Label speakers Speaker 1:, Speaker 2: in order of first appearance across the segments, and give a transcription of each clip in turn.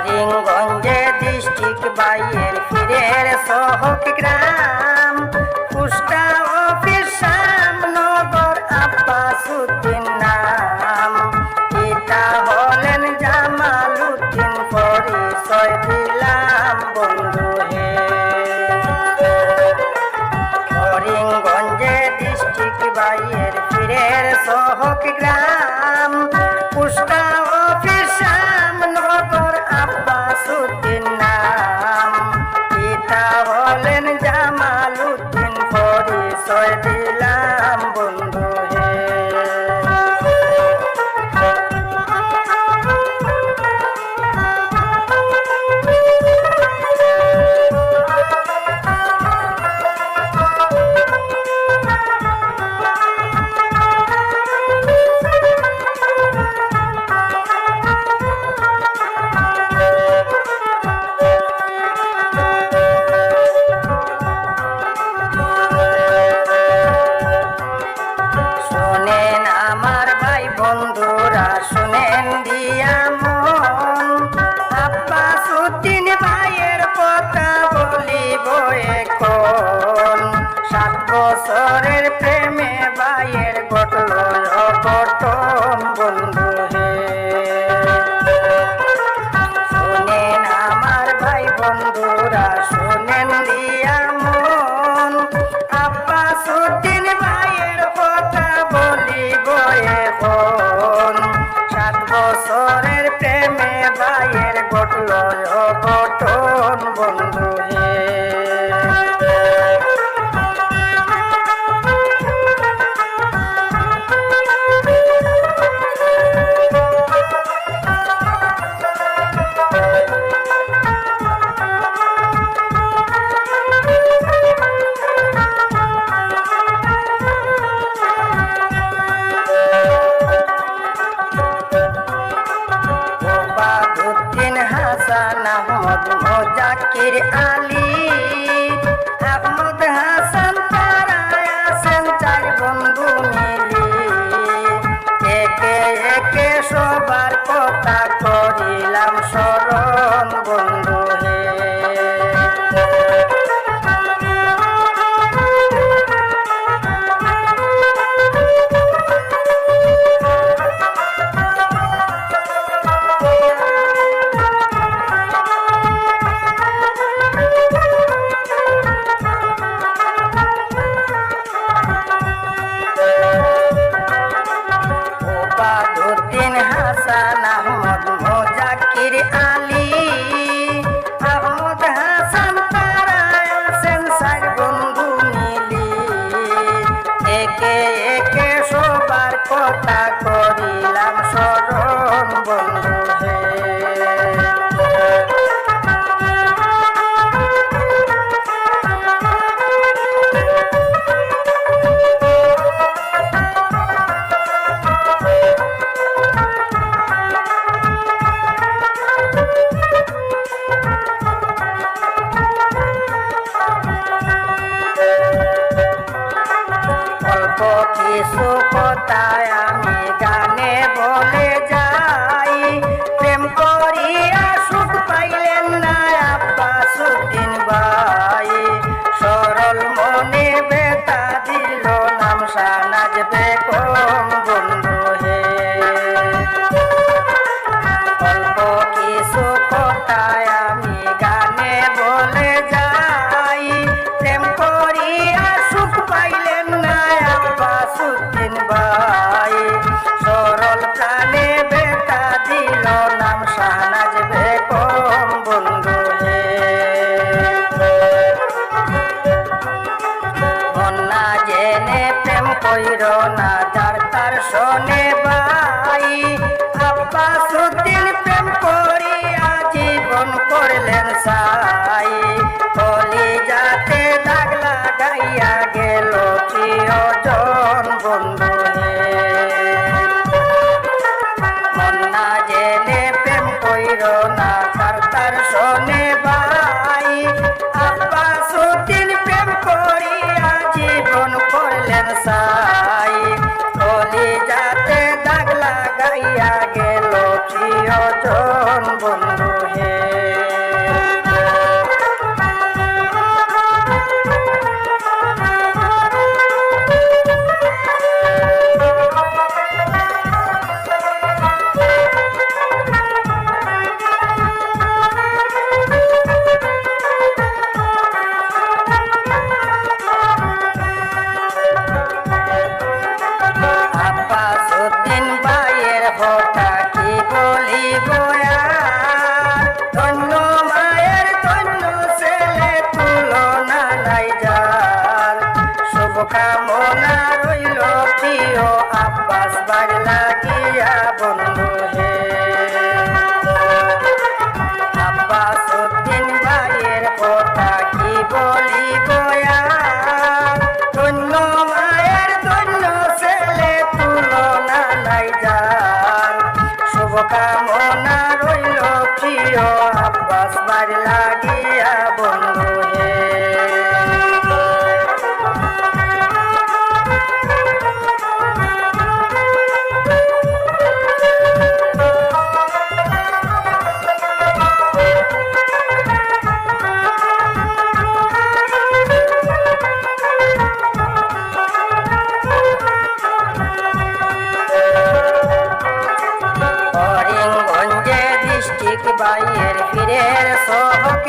Speaker 1: করিমগঞ্জে district বাইয়ের ফিরের সহ ঠিকরা বছরের প্রেমে বাইয়ের ঘটল অঘটন বন্ধু হে। শুনেন আমার ভাই বন্ধুরা শোনেন দিয়া কালী Ali বন্ধু মন না জেনে প্রেম কইর না তার তার শোনে ভাই। আব্বা সুদিন প্রেম করিয়া জীবন করলেন সার শুভকামনা রইল প্রিয় আব্বাস বাংলা গিয়া বন্ধু। বাইয়ের ফিরের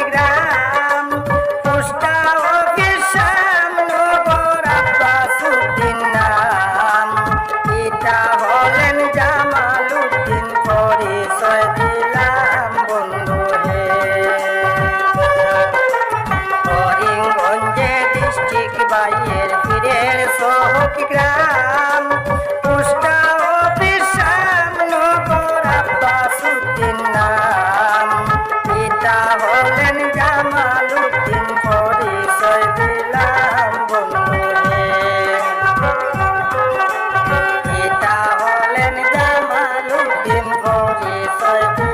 Speaker 1: করে সজা